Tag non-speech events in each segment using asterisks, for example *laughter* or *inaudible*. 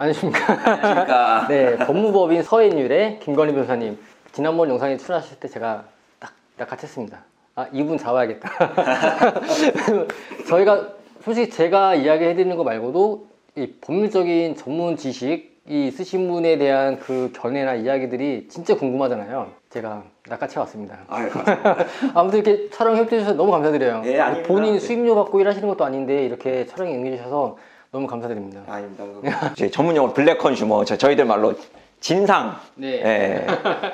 안녕하십니까. 그러니까 *laughs* 네, 법무법인 서인율의 김건희 변호사님. 지난번 영상에 출연하실 때 제가 딱 약화했습니다. 아, 이분 잡아야겠다. *laughs* 저희가 솔직히 제가 이야기해드리는 거 말고도 이 법률적인 전문 지식이 있으신 분에 대한 그 견해나 이야기들이 진짜 궁금하잖아요. 제가 낚아채 왔습니다. 아유 감사합니다. *laughs* 아무튼 이렇게 촬영 협조해 주셔서 너무 감사드려요. 예, 아닙니다. 본인 네. 수입료 받고 일하시는 것도 아닌데 이렇게 촬영에 응해주셔서 너무 감사드립니다. 아닙니다. 이제 *laughs* 전문 용어 블랙 컨슈머 저- 저희들 말로 진상 네. 예,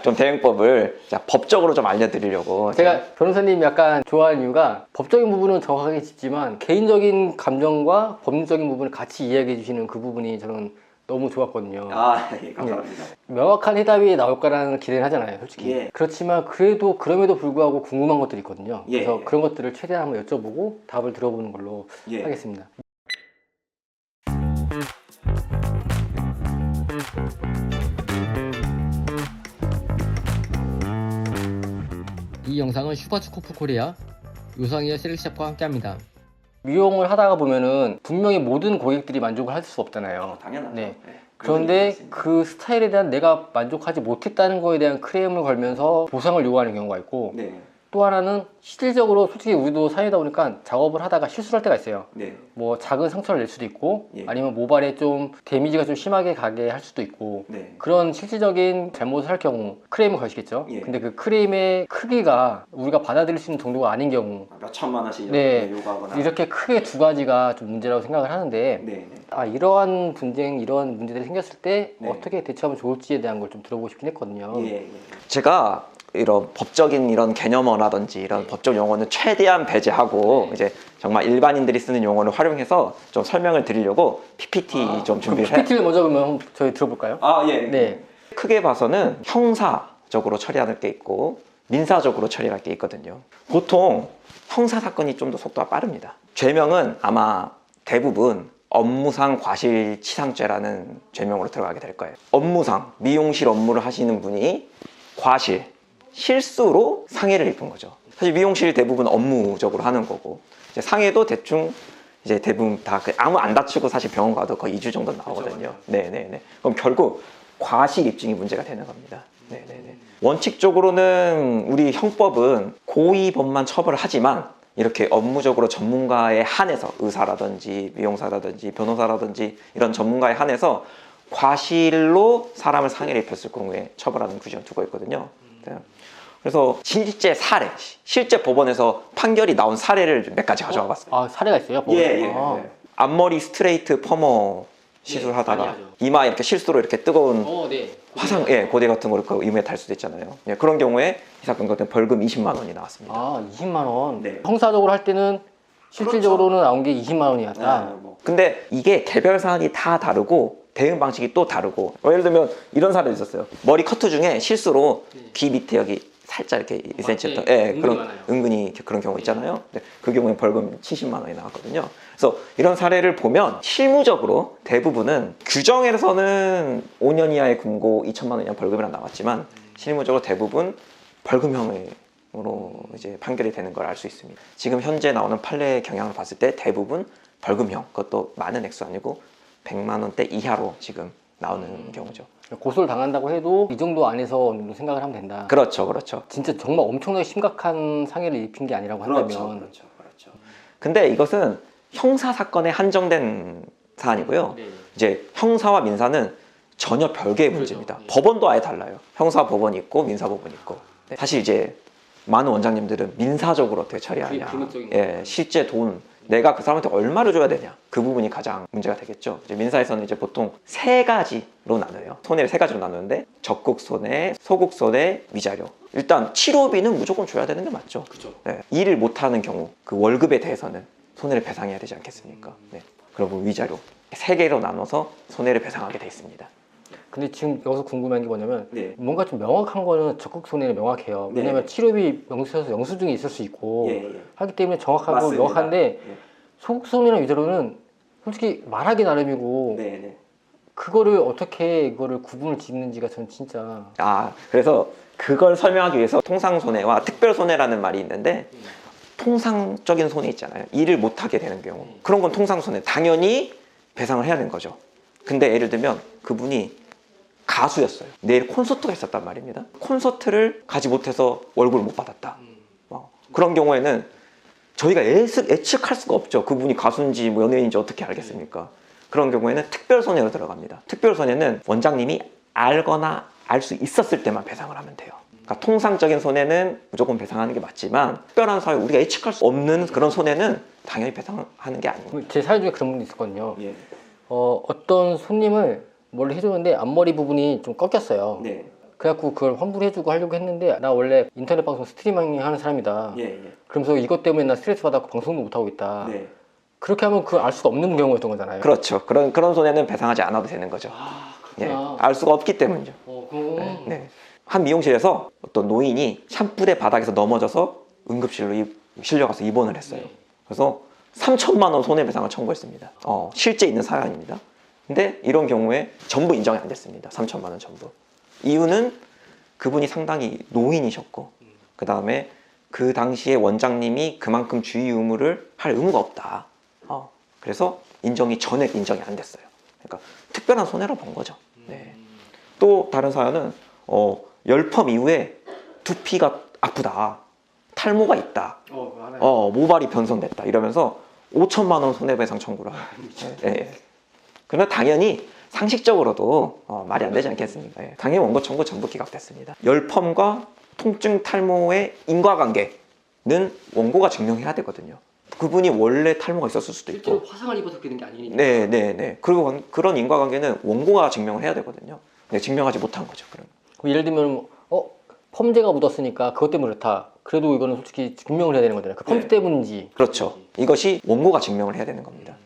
좀 대응법을 자, 법적으로 좀 알려드리려고 제가 변호사님 약간 좋아하는 이유가 법적인 부분은 정확하게 짚지만 개인적인 감정과 법률적인 부분을 같이 이야기해 주시는 그 부분이 저는 너무 좋았거든요. 아 예, 감사합니다. 명확한 해답이 나올 거라는 기대는 하잖아요, 솔직히. 예. 그렇지만 그래도 그럼에도 불구하고 궁금한 것들이 있거든요. 예. 그래서 그런 것들을 최대한 한번 여쭤보고 답을 들어보는 걸로 예. 하겠습니다. 이 영상은 슈퍼츠코프 코리아 유성이어 셀렉샵과 함께합니다. 미용을 하다가 보면은 분명히 모든 고객들이 만족을 할 수 없잖아요. 당연하죠. 네. 네. 그런데 그런 그 스타일에 대한 내가 만족하지 못했다는 거에 대한 크레임을 걸면서 보상을 요구하는 경우가 있고 네. 또 하나는 실질적으로 솔직히 우리도 사회다 보니까 작업을 하다가 실수를 할 때가 있어요. 네. 뭐 작은 상처를 낼 수도 있고 예. 아니면 모발에 좀 데미지가 좀 심하게 가게 할 수도 있고 네. 그런 실질적인 잘못을 할 경우 크레임을 걸시겠죠. 예. 근데 그 크레임의 크기가 우리가 받아들일 수 있는 정도가 아닌 경우 몇 천만 원씩 네. 이렇게 요구하거나. 이렇게 크게 두 가지가 좀 문제라고 생각을 하는데 네. 네. 아 이러한 분쟁 이런 문제들이 생겼을 때 네. 어떻게 대처하면 좋을지에 대한 걸 좀 들어보고 싶긴 했거든요. 예, 예. 제가 이런 법적인 이런 개념어라든지 이런 법적 용어는 최대한 배제하고 이제 정말 일반인들이 쓰는 용어를 활용해서 좀 설명을 드리려고 PPT 좀 준비를 해. PPT를 먼저 그러면 저희 들어볼까요? 아 예. 네. 크게 봐서는 형사적으로 처리할 게 있고 민사적으로 처리할 게 있거든요. 보통 형사 사건이 좀 더 속도가 빠릅니다. 죄명은 아마 대부분 업무상 과실치상죄라는 죄명으로 들어가게 될 거예요. 업무상 미용실 업무를 하시는 분이 과실 실수로 상해를 입은 거죠. 사실 미용실 대부분 업무적으로 하는 거고 이제 상해도 대충 이제 대부분 다그 아무 안 다치고 사실 병원 가도 거의 2주 정도 나오거든요. 네네네. 그럼 결국 과실 입증이 문제가 되는 겁니다. 네네네. 원칙적으로는 우리 형법은 고의범만 처벌을 하지만 이렇게 업무적으로 전문가에 한해서 의사라든지 미용사라든지 변호사라든지 이런 전문가에 한해서 과실로 사람을 상해를 입혔을 경우에 처벌하는 규정을 두고 있거든요. 네. 그래서 실제 사례, 실제 법원에서 판결이 나온 사례를 몇 가지 가져와 봤어요. 아 사례가 있어요? 예, 예. 아. 네. 앞머리 스트레이트 퍼머 시술하다가 하죠. 이마 이렇게 실수로 이렇게 뜨거운 어, 네. 화상, 예, 고대 같은 거를 그 이마에 달 수도 있잖아요. 예, 그런 경우에 이 사건 같은 벌금 20만 원이 나왔습니다. 아 20만 원. 네. 형사적으로 할 때는 실질적으로는 나온 게 20만 원이었다. 아, 뭐. 근데 이게 개별 사안이 다 다르고 대응 방식이 또 다르고 어, 예를 들면 이런 사례도 있었어요. 머리 커트 중에 실수로 네. 귀 밑에 여기 살짝 이렇게 1cm 더, 네, 예, 은근히 그런 많아요. 은근히 그런 경우 있잖아요. 네, 그 경우에 벌금 70만 원이 나왔거든요. 그래서 이런 사례를 보면 실무적으로 대부분은 규정에서는 5년 이하의 금고 2천만 원 이하 벌금이라 나왔지만 실무적으로 대부분 벌금형으로 이제 판결이 되는 걸 알 수 있습니다. 지금 현재 나오는 판례 경향을 봤을 때 대부분 벌금형, 그것도 많은 액수 아니고 100만 원대 이하로 지금 나오는 경우죠. 고소를 당한다고 해도 이 정도 안에서 어느 정도 생각을 하면 된다. 그렇죠, 그렇죠. 진짜 정말 엄청나게 심각한 상해를 입힌 게 아니라고 한다면 그렇죠, 그렇죠. 근데 이것은 형사 사건에 한정된 사안이고요. 네. 이제 형사와 민사는 전혀 별개의 그렇죠. 문제입니다. 네. 법원도 아예 달라요. 형사 법원이 있고 민사 법원이 있고. 네. 사실 이제 많은 원장님들은 민사적으로 어떻게 처리하냐. 예. 실제 돈 내가 그 사람한테 얼마를 줘야 되냐. 그 부분이 가장 문제가 되겠죠. 이제 민사에서는 이제 보통 세 가지로 나눠요. 손해를 세 가지로 나누는데 적극 손해, 소극 손해, 위자료. 일단 치료비는 무조건 줘야 되는 게 맞죠. 그렇죠. 네, 일을 못하는 경우 그 월급에 대해서는 손해를 배상해야 되지 않겠습니까? 네. 그리고 위자료 세 개로 나눠서 손해를 배상하게 돼 있습니다. 근데 지금 여기서 궁금한 게 뭐냐면 네. 뭔가 좀 명확한 거는 적극 손해는 명확해요. 네. 왜냐면 치료비 명세서 영수증이 있을 수 있고 예, 예. 하기 때문에 정확하고 맞습니다. 명확한데 예. 소극 손해나 위자료는 솔직히 말하기 나름이고 네, 네. 그거를 어떻게 이거를 구분을 짓는지가 저는 진짜 아 그래서 그걸 설명하기 위해서 통상 손해와 특별 손해라는 말이 있는데 통상적인 손해 있잖아요. 일을 못하게 되는 경우 그런 건 통상 손해 당연히 배상을 해야 되는 거죠. 근데 예를 들면 그분이 가수였어요. 내일 콘서트가 있었단 말입니다. 콘서트를 가지 못해서 월급을 못 받았다. 어, 그런 경우에는 저희가 예측, 예측할 수가 없죠. 그분이 가수인지 뭐 연예인인지 어떻게 알겠습니까? 그런 경우에는 특별손해로 들어갑니다. 특별손해는 원장님이 알거나 알 수 있었을 때만 배상을 하면 돼요. 그러니까 통상적인 손해는 무조건 배상하는 게 맞지만 특별한 사유 우리가 예측할 수 없는 그런 손해는 당연히 배상하는 게 아닙니다. 제 사연 중에 그런 분이 있었거든요. 예. 어, 어떤 손님을 뭘 해줬는데 앞머리 부분이 좀 꺾였어요. 네. 그래갖고 그걸 환불해주고 하려고 했는데 나 원래 인터넷 방송 스트리밍 하는 사람이다. 예, 예. 그러면서 이것 때문에 나 스트레스 받아서 방송도 못 하고 있다. 네. 그렇게 하면 그 알 수가 없는 경우였던 거잖아요. 그렇죠. 그런 그런 손해는 배상하지 않아도 되는 거죠. 예. 그렇구나. 알 수가 없기 때문이죠. 어, 그럼 네. 한 미용실에서 어떤 노인이 샴푸대 바닥에서 넘어져서 응급실로 입- 실려가서 입원을 했어요. 그래서 3천만 원 손해배상을 청구했습니다. 어, 실제 있는 사연입니다. 근데 이런 경우에 전부 인정이 안 됐습니다. 3천만 원 전부. 이유는 그분이 상당히 노인이셨고, 그 다음에 그 당시에 원장님이 그만큼 주의 의무를 할 의무가 없다. 어, 그래서 인정이 전액 인정이 안 됐어요. 그러니까 특별한 손해로 본 거죠. 네. 또 다른 사연은 어, 열펌 이후에 두피가 아프다, 탈모가 있다, 어. 어, 모발이 변성됐다 이러면서 5천만 원 손해배상 청구를 하요 예, 예. 그러나 당연히 상식적으로도 어, 말이 안 되지 않겠습니까? 예. 당연히 원고 청구 전부 기각됐습니다. 열펌과 통증 탈모의 인과관계는 원고가 증명해야 되거든요. 그분이 원래 탈모가 있었을 수도 있고 실제로 화상을 입어서 그렇게 된 게 아니니까. 네, 네, 네. 그리고 관- 그런 인과관계는 원고가 증명을 해야 되거든요. 네, 증명하지 못한 거죠. 그럼. 그럼 예를 들면 어 펌제가 묻었으니까 그것 때문에 그렇다. 그래도 이거는 솔직히 증명을 해야 되는 거잖아요. 그펌 네. 때문인지. 그렇죠. 이것이 원고가 증명을 해야 되는 겁니다.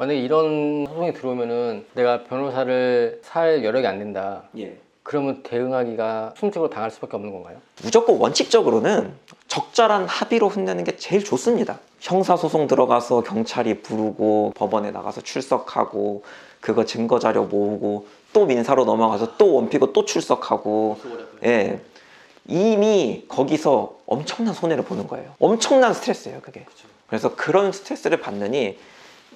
만약에 이런 소송이 들어오면은 내가 변호사를 살 여력이 안 된다. 예. 그러면 대응하기가 수동적으로 당할 수밖에 없는 건가요? 무조건 원칙적으로는 적절한 합의로 혼내는 게 제일 좋습니다. 형사소송 들어가서 경찰이 부르고 법원에 나가서 출석하고 그거 증거 자료 모으고 또 민사로 넘어가서 또 원피고 또 출석하고 예. 이미 거기서 엄청난 손해를 보는 거예요. 엄청난 스트레스예요, 그게. 그래서 그런 스트레스를 받느니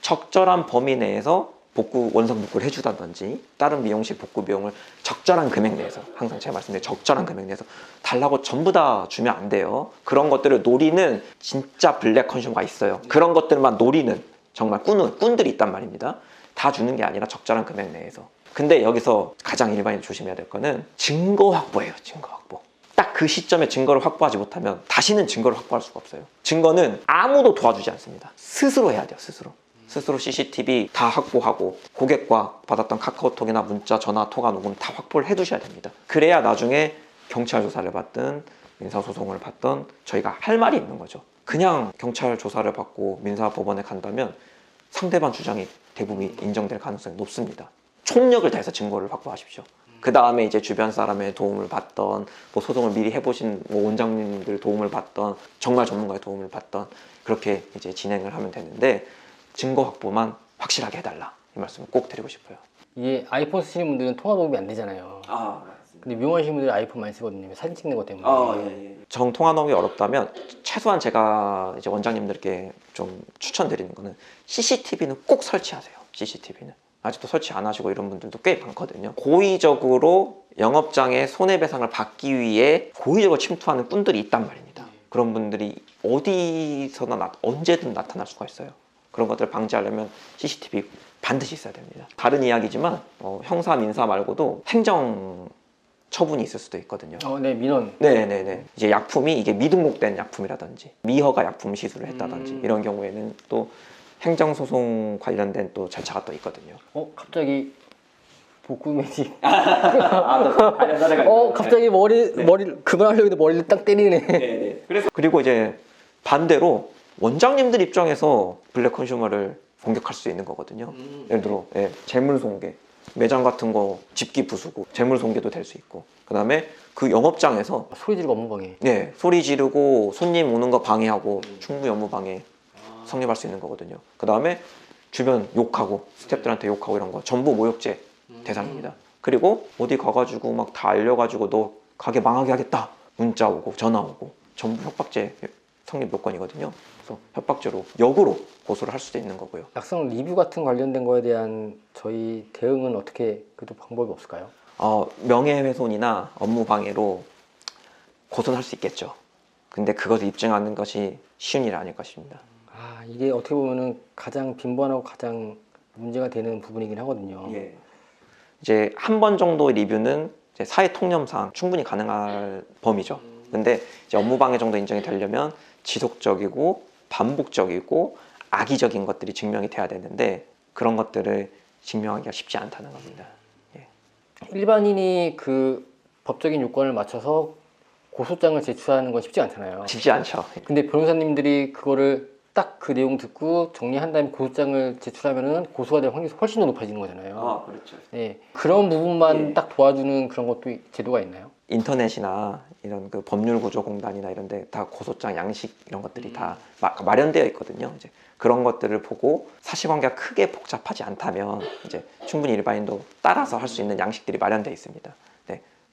적절한 범위 내에서 복구 원상 복구를 해주다든지 다른 미용실 복구 비용을 적절한 금액 내에서 항상 제가 말씀드린 적절한 금액 내에서 달라고 전부 다 주면 안 돼요. 그런 것들을 노리는 진짜 블랙 컨슈머가 있어요. 그런 것들만 노리는 정말 꾼은 꾼들이 있단 말입니다. 다 주는 게 아니라 적절한 금액 내에서. 근데 여기서 가장 일반인 조심해야 될 거는 증거 확보예요. 증거 확보. 딱그 시점에 증거를 확보하지 못하면 다시는 증거를 확보할 수가 없어요. 증거는 아무도 도와주지 않습니다. 스스로 해야 돼요. 스스로. 스스로 CCTV 다 확보하고 고객과 받았던 카카오톡이나 문자, 전화, 통화 녹음 다 확보를 해두셔야 됩니다. 그래야 나중에 경찰 조사를 받든 민사소송을 받든 저희가 할 말이 있는 거죠. 그냥 경찰 조사를 받고 민사법원에 간다면 상대방 주장이 대부분 인정될 가능성이 높습니다. 총력을 다해서 증거를 확보하십시오. 그 다음에 이제 주변 사람의 도움을 받던 뭐 소송을 미리 해보신 뭐 원장님들 도움을 받던 정말 전문가의 도움을 받던 그렇게 이제 진행을 하면 되는데 증거 확보만 확실하게 해달라 이 말씀을 꼭 드리고 싶어요. 이게 아이폰 쓰시는 분들은 통화 도움이 안 되잖아요. 아 맞습니다. 근데 미용하시는 분들이 아이폰 많이 쓰거든요. 사진 찍는 것 때문에. 예, 정 통화 넣기 어렵다면 최소한 제가 이제 원장님들께 좀 추천드리는 거는 CCTV는 꼭 설치하세요. CCTV는 아직도 설치 안 하시고 이런 분들도 꽤 많거든요. 고의적으로 영업장의 손해배상을 받기 위해 고의적으로 침투하는 꾼들이 있단 말입니다. 그런 분들이 어디서나 나- 언제든 나타날 수가 있어요. 그런 것들을 방지하려면 CCTV 반드시 있어야 됩니다. 다른 이야기지만 어, 형사 민사 말고도 행정 처분이 있을 수도 있거든요. 어, 네, 민원. 네네네. 이제 약품이 이게 미등록된 약품이라든지 미허가 약품 시술을 했다든지 음. 이런 경우에는 또 행정소송 관련된 또 절차가 또 있거든요. 어, 갑자기 복구 매직. *laughs* 관련 어, 갑자기 머리 머리 그만하려고 했는데 머리를 딱 때리네. 네네. 그래서 그리고 이제 반대로 원장님들 입장에서 블랙 컨슈머를 공격할 수 있는 거거든요. 음. 예를 들어 예, 재물 손괴, 매장 같은 거 집기 부수고 재물 손괴도 될 수 있고 그 다음에 그 영업장에서 소리 지르고 업무 방해. 네, 소리 지르고 손님 오는 거 방해하고 충무 업무 방해 성립할 수 있는 거거든요. 그 다음에 주변 욕하고 스태프들한테 욕하고 이런 거 전부 모욕죄 대상입니다. 그리고 어디 가가지고 막 다 알려가지고 너 가게 망하게 하겠다 문자 오고 전화 오고 전부 협박죄 성립 요건이거든요. 그래서 협박죄로 역으로 고소를 할 수도 있는 거고요. 약성 리뷰 같은 관련된 거에 대한 저희 대응은 어떻게 그래도 방법이 없을까요? 어, 명예훼손이나 업무방해로 고소는 할수 있겠죠. 근데 그것을 입증하는 것이 쉬운 일이 아닐 것입니다. 아 이게 어떻게 보면은 가장 빈번하고 가장 문제가 되는 부분이긴 하거든요. 예. 이제 한 번 정도 리뷰는 사회 통념상 충분히 가능할 범위죠. 근데 이제 업무방해 정도 인정이 되려면 지속적이고 반복적이고 악의적인 것들이 증명이 돼야 되는데 그런 것들을 증명하기가 쉽지 않다는 겁니다. 일반인이 그 법적인 요건을 맞춰서 고소장을 제출하는 건 쉽지 않잖아요. 쉽지 않죠. 근데 변호사님들이 그거를 딱 그 내용 듣고 정리한 다음에 고소장을 제출하면은 고소가 될 확률이 훨씬 더 높아지는 거잖아요. 그렇죠. 네, 그런 부분만 예. 딱 도와주는 그런 것도 제도가 있나요? 인터넷이나 이런 그 법률구조공단이나 이런 데 다 고소장 양식 이런 것들이 다 마, 마련되어 있거든요. 이제 그런 것들을 보고 사실관계가 크게 복잡하지 않다면 이제 충분히 일반인도 따라서 할 수 있는 양식들이 마련되어 있습니다.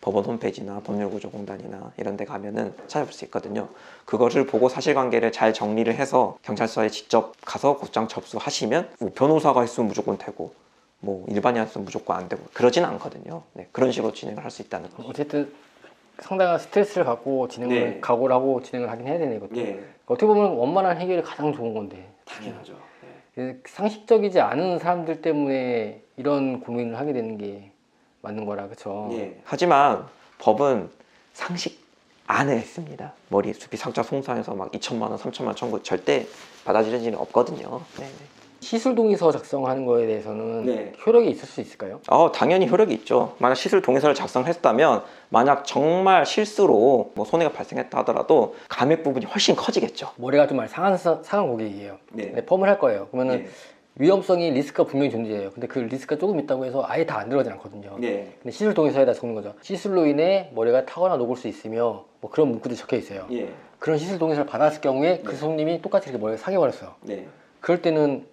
네, 법원 홈페이지나 법률구조공단이나 이런 데 가면은 찾아볼 수 있거든요. 그것을 보고 사실관계를 잘 정리를 해서 경찰서에 직접 가서 고소장 접수하시면 뭐 변호사가 있으면 무조건 되고 뭐 일반인한테는 무조건 안 되고 그러진 않거든요. 네, 그런 식으로 진행을 할 수 있다는 거죠. 어쨌든 상당한 스트레스를 갖고 진행을 네. 각오를 하고 진행을 하긴 해야 되는 거죠. 예, 어떻게 보면 원만한 해결이 가장 좋은 건데 당연하죠. 그 상식적이지 않은 사람들 때문에 이런 고민을 하게 되는 게 맞는 거라 그렇죠. 예. 하지만 법은 상식 안에 있습니다. 머리 숲이 상자 송산해서 막 2천만 원, 3천만 원 청구 절대 받아들일 일은 없거든요. 네, 네. 시술 동의서 작성하는 거에 대해서는 네. 효력이 있을 수 있을까요? 어, 당연히 효력이 있죠. 만약 시술 동의서를 작성했다면 만약 정말 실수로 뭐 손해가 발생했다 하더라도 감액 부분이 훨씬 커지겠죠. 머리가 좀 많이 상한 사- 상한 고객이에요. 네. 근데 펌을 할 거예요. 그러면은 위험성이 리스크가 분명히 존재해요. 근데 그 리스크가 조금 있다고 해서 아예 다 안 들어가지 않거든요. 네. 근데 시술 동의서에다 적는 거죠. 시술로 인해 머리가 타거나 녹을 수 있으며 뭐 그런 문구들이 적혀 있어요. 예. 그런 시술 동의서를 받았을 경우에 그 네. 손님이 똑같이 이렇게 머리가 상해버렸어요. 네. 그럴 때는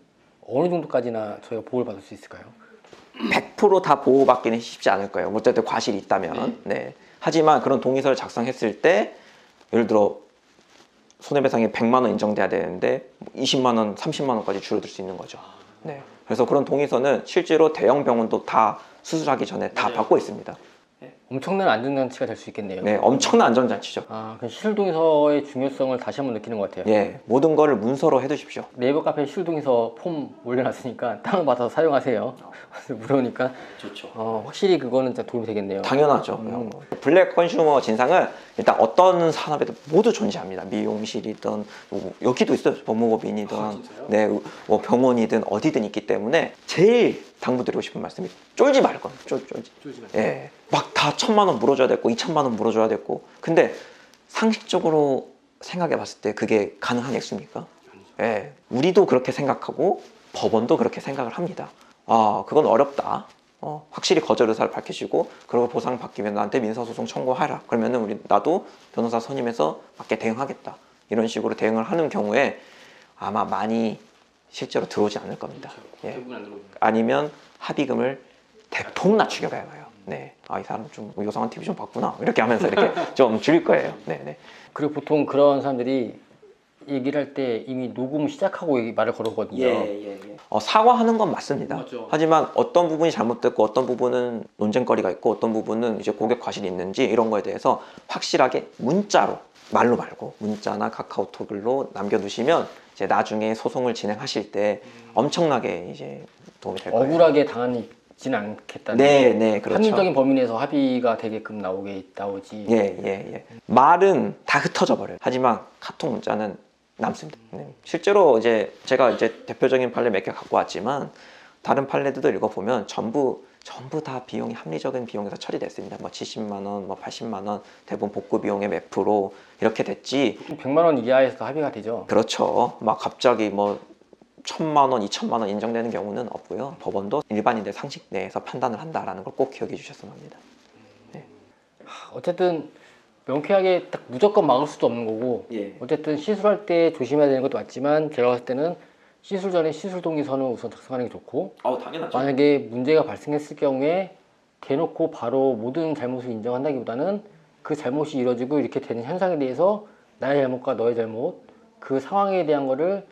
어느 정도까지나 저희가 보호를 받을 수 있을까요? 100%다 보호받기는 쉽지 않을 거예요. 어쨌든 과실이 있다면. 네. 하지만 그런 동의서를 작성했을 때 예를 들어 손해배상이 100만 원 인정돼야 되는데 20만 원, 30만 원까지 줄어들 수 있는 거죠. 네. 그래서 그런 동의서는 실제로 대형 병원도 다 수술하기 전에 다 받고 있습니다. 엄청난 안전장치가 될 수 있겠네요. 네, 엄청난 안전장치죠. 아, 그 시술 동의서의 중요성을 다시 한번 느끼는 것 같아요. 예, 모든 거를 문서로 해두십시오. 네이버 카페에 시술 동의서 폼 올려놨으니까 다운받아서 사용하세요. *laughs* 무료니까 좋죠. 어, 확실히 그거는 진짜 도움이 되겠네요. 당연하죠. 음. 블랙 컨슈머 진상은 일단 어떤 산업에도 모두 존재합니다. 미용실이든 뭐 여기도 있어요. 법무법인이든 아? 네, 뭐 병원이든 어디든 있기 때문에 제일 당부드리고 싶은 말씀이 쫄지 말 겁니다. 쫄, 쫄지. 예. 막 다 천만 원 물어줘야 됐고 이천만 원 물어줘야 됐고 근데 상식적으로 생각해 봤을 때 그게 가능한 액수입니까? 예. 우리도 그렇게 생각하고 법원도 그렇게 생각을 합니다. 아, 그건 어렵다. 어, 확실히 거절 의사를 밝히시고 그러고 보상 받기면 나한테 민사소송 청구하라. 그러면은 우리 나도 변호사 선임해서 맞게 대응하겠다. 이런 식으로 대응을 하는 경우에 아마 많이 실제로 들어오지 않을 겁니다. 예. 아니면 합의금을 대폭 낮추게 가요. 네. 아, 이 사람 좀 요상한 TV 좀 봤구나. 이렇게 하면서 이렇게 *laughs* 좀 줄일 거예요. 네, 네. 그리고 보통 그런 사람들이 얘기를 할 때 이미 녹음 시작하고 얘기- 말을 걸어거든요. 어, 사과하는 건 맞습니다. 맞죠. 하지만 어떤 부분이 잘못됐고 어떤 부분은 논쟁거리가 있고 어떤 부분은 이제 고객 과실이 있는지 이런 거에 대해서 확실하게 문자로 말로 말고 문자나 카카오톡으로 남겨두시면 이제 나중에 소송을 진행하실 때 엄청나게 이제 도움이 될 거예요. 억울하게 당하지는 않겠다는. 네, 네, 그렇죠. 합리적인 범위 내에서 합의가 되게끔 나오게 나오지. 예, 예, 예. 말은 다 흩어져 버려요. 하지만 카톡 문자는 남습니다. 네. 실제로 이제 제가 이제 대표적인 판례 몇 개 갖고 왔지만 다른 판례들도 읽어보면 전부 전부 다 비용이 합리적인 비용에서 처리됐습니다. 뭐 70만 원, 뭐 80만 원, 대부분 복구 비용의 몇 프로 이렇게 됐지. 100만 원 이하에서 합의가 되죠. 그렇죠. 막 갑자기 뭐 천만 원, 이천만 원 인정되는 경우는 없고요. 법원도 일반인들 상식 내에서 판단을 한다라는 걸 꼭 기억해 주셨으면 합니다. 어쨌든 명쾌하게 딱 무조건 막을 수도 없는 거고 예. 어쨌든 시술할 때 조심해야 되는 것도 맞지만 제가 봤을 때는 시술 전에 시술 동의서는 우선 작성하는 게 좋고 어, 당연하죠. 만약에 문제가 발생했을 경우에 대놓고 바로 모든 잘못을 인정한다기보다는 그 잘못이 이루어지고 이렇게 되는 현상에 대해서 나의 잘못과 너의 잘못 그 상황에 대한 거를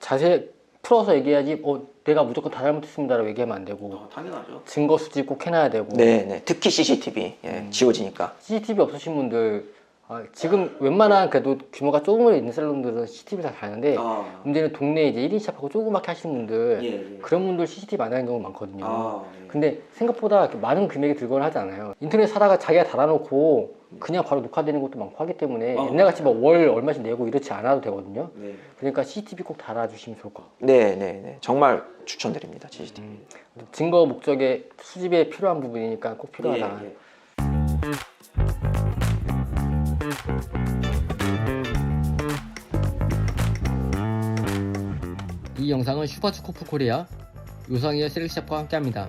자세 풀어서 얘기해야지 어 내가 무조건 다 잘못했습니다라고 얘기하면 안 되고 당연하죠. 증거 수집 꼭 해놔야 되고 네, 네. 특히 CCTV 예, 지워지니까. CCTV 없으신 분들 아, 지금 웬만한 그래도 규모가 조금 있는 살롱들은 CCTV 다 다는데 아, 문제는 동네 이제 1인 샵하고 조그맣게 하시는 분들 예, 예. 그런 분들 CCTV 안 하는 경우 많거든요. 아, 근데 생각보다 많은 금액이 들거나 하지 않아요. 인터넷 사다가 자기가 달아놓고 그냥 바로 녹화되는 것도 많고 하기 때문에 어. 옛날같이 막 월 얼마씩 내고 이렇지 않아도 되거든요. 네. 그러니까 CCTV 꼭 달아주시면 좋을 것 같아요. 네, 네, 네. 정말 추천드립니다. CCTV. 증거 목적에 수집에 필요한 부분이니까 꼭 필요하다. 예, 예. 이 영상은 슈퍼츠코프 코리아 요상이의 셀렉샵과 함께합니다.